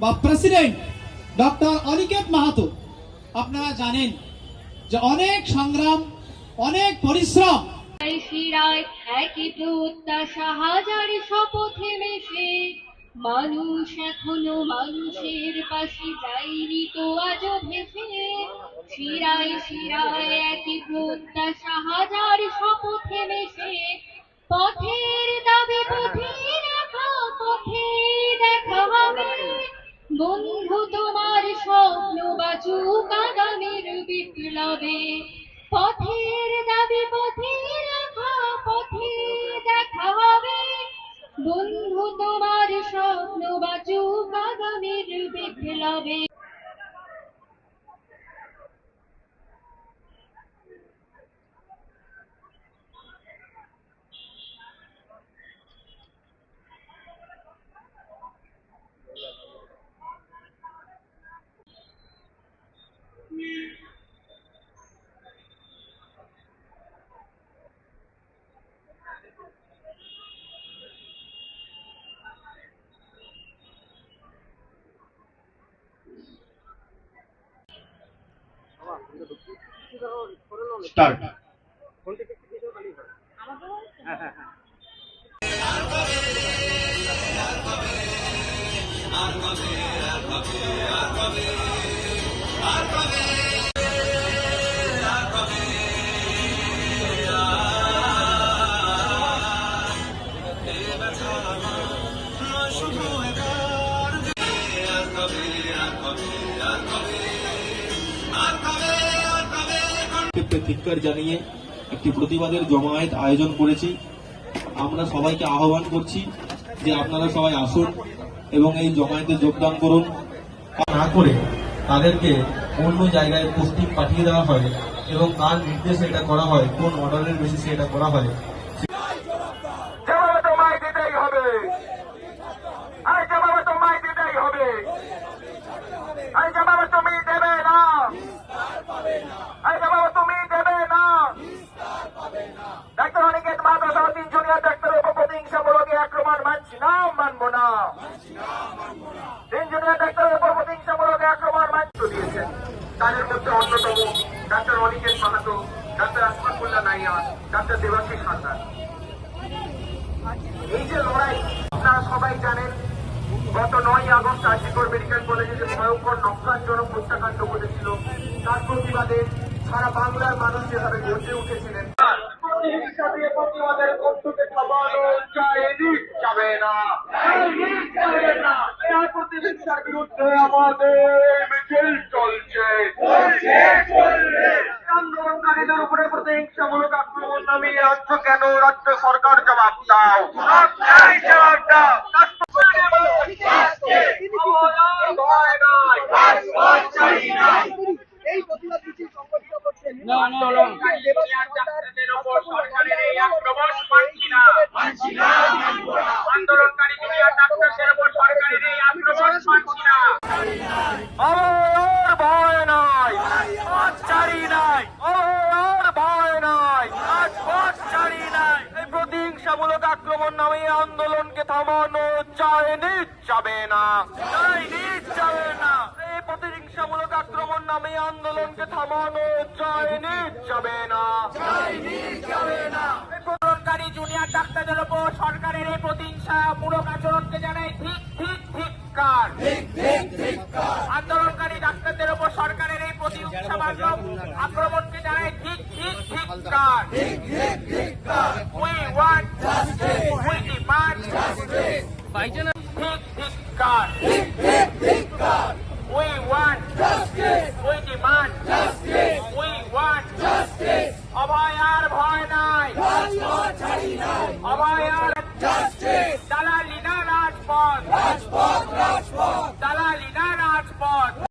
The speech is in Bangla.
বা প্রেসিডেন্ট ডক্টর অনিকেত মাহাতো, আপনারা জানেন যে অনেক সংগ্রাম, অনেক পরিশ্রম। মানুষ এখনও মানুষের পাশে যায়নি তো ভেসে। শিরায় শিরায় একই প্রত্যাশা হাজার শপথে মেশে পথের বন্ধু, তোমার স্বপ্ন বাঁচুক আগামীর বিপ্লবে। পথের দাবি পথে রাখা পথে দেখা হবে। বন্ধু, তোমার স্বপ্ন বাঁচুক আগামীর বিপ্লবে। স্টার্ট ক্ষেত্রে ধিক্কার জানিয়ে একটি প্রতিবাদের জমায়েত আয়োজন করেছি। আমরা সবাইকে আহ্বান করছি যে আপনারা সবাই আসুন এবং এই জমায়েতে যোগদান করুন। না করে তাদেরকে অন্য জায়গায় পোস্টিং পাঠিয়ে দেওয়া হয় এবং কার নির্দেশে এটা করা হয় কোন অর্ডারের বেসিসে এটা করা হয়। হবে আর জবাব তোমায় দিতেই হবে আর জবাব তুমি দেবে না আর জবাব তুমি দেবে না ডাক্তার অনিকেত মাতা সহ তিন জুনিয়র ডাক্তারের উপর প্রতিহিংসামূলক এই আক্রমণ মানছি না মানবো না তিন জুনিয়র ডাক্তারের উপর প্রতিহিংসামূলক এই আক্রমণ মানতে দিয়েছেন তাদের মধ্যে অন্যতম doctor Aniket Mahato doctor Asmatullah Naiya doctor Debashis Haldar. এই যে লড়াই আপনারা সবাই জানেন গত নয় আগস্ট আজিকর মেডিকেল কলেজে যে ভয়ঙ্কর নক্কারজনক হত্যাকাণ্ড ঘটেছিল তার প্রতিবাদে সারা বাংলার মানুষ যেভাবে গর্জে উঠেছিলেন প্রতিবাদের বন্ধুকে থামানো যায়নি যাবে না। প্রতিহিংসার বিরুদ্ধে আমাদের মিছিল চলছে। আন্দোলনকারীদের উপরে প্রতিহিংসামূলক আক্রমণ নামিয়ে রাজ্য কেন? রাজ্য সরকার জবাব দাও। জবাব দাও ভয় নাই এই প্রতিবাদ মিছিল সংগঠিত করছেন ডাক্তারদের উপর সরকারের এই আক্রমণ মানছি না আন্দোলনকারী জুনিয়র ডাক্তারদের উপর সরকারের এই আক্রমণ মানছি না আমার ভয় নাই আজ ছাড়ি নাই আমার ভয় নাই আজ পথ ছাড়ি নাই এই প্রতিহিংসামূলক আক্রমণ নামে আন্দোলনকে থামানো যায়নি যাবে না। যায়নি যাবে না। এই প্রতিহিংসামূলক আক্রমণ নামে আন্দোলনকে থামানো যায়নি যাবে না। যায়নি যাবে না। এই জুনিয়র ডাক্তারদের উপর সরকারের এই প্রতিহিংসা মূলক আচরণকে জানাই ঠিক ঠিক ধিক্কার। আন্দোলনকারী ডাক্তারদের উপর সরকারের এই প্রতিহিংসামূলক আক্রমণকে জানাই ঠিক ঠিক ধিক্কার। We Biden. God. We want justice. We demand justice. We want justice. अभयार भय नाही राजपथ छाडी नाही अभयार जस्टिस दलालीना राजपथ राजपथ राजपथ दलालीना राजपथ